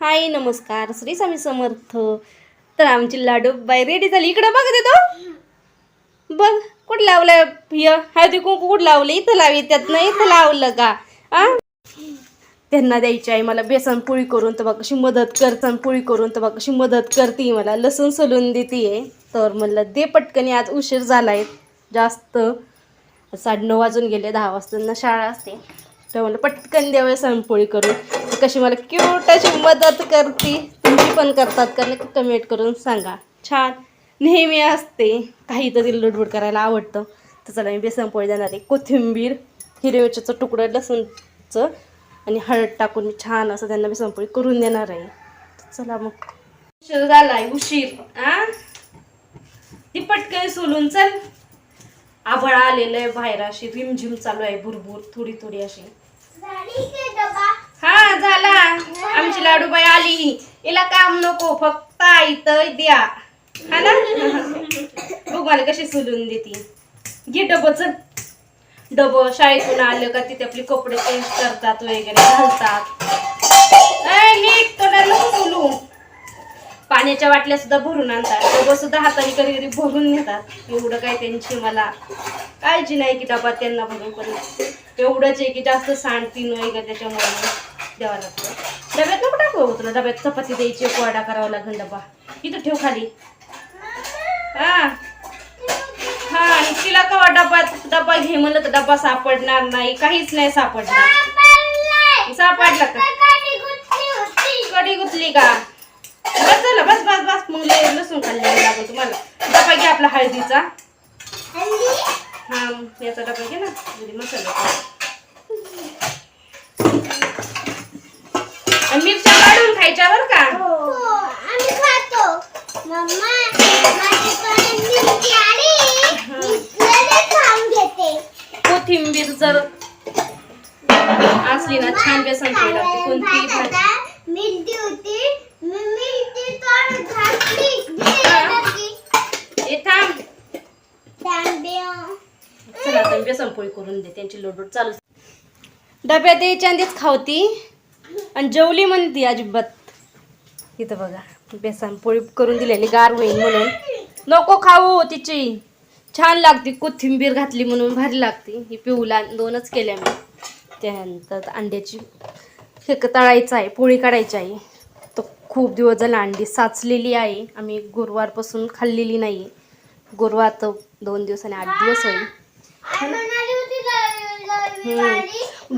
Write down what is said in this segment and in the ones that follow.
हाय नमस्कार. श्री स्वामी समर्थ. तर आमची लाडू बाई रेडी झाली. इकडं बघ देतो बघ कुठं लावलं य हळदी कुंकू कुठं लावलं इथं लावी. त्यात नाही इथं लावलं का? आ? त्यांना द्यायची आहे मला बेसन पोळी करून. तर बघ कशी मदत करतान पोळी करून. तर बघ कशी मदत करते मला. लसूण सोलून देते तर म्हणलं दे पटकनी. आज उशीर झालाय. जास्त. साडे नऊ वाजून गेले दहा वाजताना शाळा असते. तर म्हणलं पटकन द्यावं सणपोळी करून. कशी मला क्यूट अशी मदत करते. तुम्ही पण करतात का? नक्की कमेंट करून सांगा. छान. नेहमी असते. काहीतरी लुडबुड करायला आवडतं. तर चला मी बेसन पोळी देणार आहे. कोथिंबीर हिरव्या तुकडं लसूणचं आणि हळद टाकून मी छान असं त्यांना बेसन पोळी करून देणार आहे. चला मग. उशीर झालाय उशीर. आ? ती पटकन सोलून चल. आभाळ आलेलं आहे बाहेर अशी. रिमझिम चालू आहे भुरभुर थोडी थोडी अशी. हा झाला. आमची लाडूबाई आली. हिला काम नको फक्त आईत द्या. हा ना? बघ मला कशी सुलून देते. घे डबच डब शाळेतून आलं का तिथे आपले कपडे चेंज करतात वगैरे घालतात. नीट तोंडाला नको पाण्याच्या बाटल्या सुद्धा भरून आणतात. डबं सुद्धा हाताने कधी कधी भरून नेतात. एवढं काय त्यांची मला काळजी नाही की डबा त्यांना भरून पण एवढंच आहे की जास्त सांडतीन वगैरे त्याच्यामुळे. द्यावं लागतं. डब्यात नको टाकू हो तुला डब्यात चपाती द्यायची कोरडा करावा लागेल डबा इथं ठेव खाली. हा. हा आणि तिला कवा डबा डबा घे म्हणलं तर डबा सापडणार नाही काहीच नाही सापडणार. सापडला का? कडी गुतली का? बस झालं बस बस बस. मग लसूण खाल्ले लागेल तुम्हाला. डबा घे आपला हळदीचा. हा याचा डबा घे ना. म्हणजे मसाला. आणि मिरच्या काढून खायच्या बरं का? कोथिंबीर जर असली ना छान बेसन लागते कोणती मिळती होती. चला बेसन पोळी करून दे त्यांची लोडोड चालू. डब्यात आधीच खावती. आणि जेवली म्हणती अजिबात. इथं बघा बेसन पोळी करून दिलेली गार होईल म्हणून. नको खाऊ तिची. छान लागते कोथिंबीर घातली म्हणून भारी लागते. ही पिऊला दोनच केल्या मी. त्यानंतर अंड्याची फेक तळायचं आहे पोळी काढायची आहे. तर खूप दिवस झाला अंडी साचलेली आहे. आम्ही गुरुवारपासून खाल्लेली नाही. गुरुवार तर दोन दिवसाने आठ दिवस होईल आई म्हणाली होती र- हम्म. रविवारी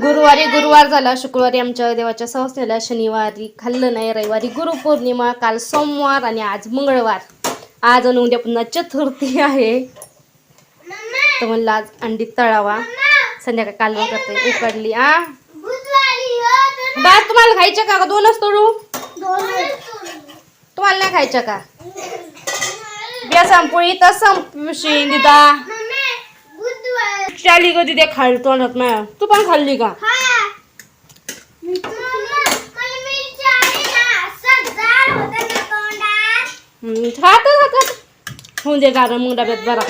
गुरुवारी गुरुवार झाला शुक्रवारी आमच्या देवाच्या संस्थेला शनिवारी खाल्लं नाही रविवारी गुरुपौर्णिमा काल सोमवार आणि आज मंगळवार. आज आणि उद्या पुन्हा चतुर्थी आहे. तर म्हणलं आज अंडी तळावा. संध्याकाळी कालवण करते उकडली आ? हो बा तुम्हाला खायच्या का दोनच तोडू दोन तुम्हाला नाही खायच्या का? बेसन पोळी तर संपशी दिदा चाली कधी ते खाल तोंडात नाही तू पण खाल्ली का? हा. ना ना खात खात. होऊन दे कारण मग डब्यात बरा.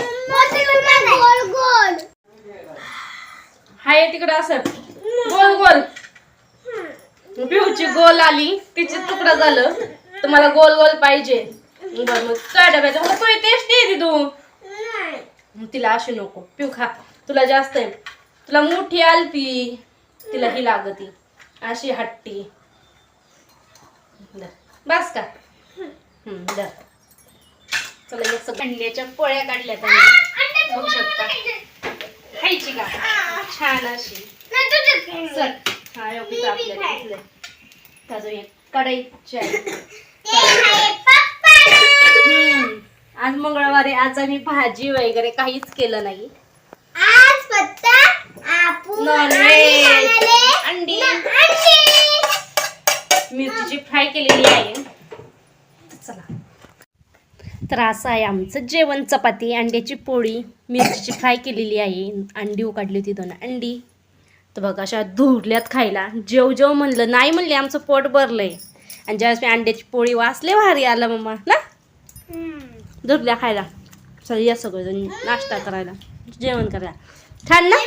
हाय तिकडं असं. गोल गोल. पिऊची गोल आली तिची तुकडा झालं. तर मला गोल गोल पाहिजे. बरं मग काय डब्याचं मग तू टेस्टी आहे ती तू. तिला अशी नको. पिऊ खा. तुला जास्त आहे. तुला मोठी आलती. तिला ही लागती. अशी हट्टी. बस का? हम्म, धर चला एक सगळं अंड्याच्या पोळ्या काढल्या त्यांनी. बघू शकता. खायची का? छान अशी. चल. हा एवढीच आपल्याला एक कढईची आहे आज मंगळवारी आज आम्ही भाजी वगैरे काहीच केलं नाही. आज फक्त आपण. अंडी. मिरचीची फ्राय केलेली आहे. चला. तर असं आहे आमचं जेवण चपाती अंड्याची पोळी. मिरचीची फ्राय केलेली आहे. अंडी उकाडली होती दोन. अंडी. तर बघा अशा धुरल्यात खायला. जेव जेव म्हणलं नाही म्हणले आमचं पोट भरलंय. आणि ज्यावेळेस मी अंड्याची पोळी वाचले भारी आला मम्मा ना? धुरल्या खायला. चल या सगळेजण नाश्ता करायला. जेवण करायला छान ना?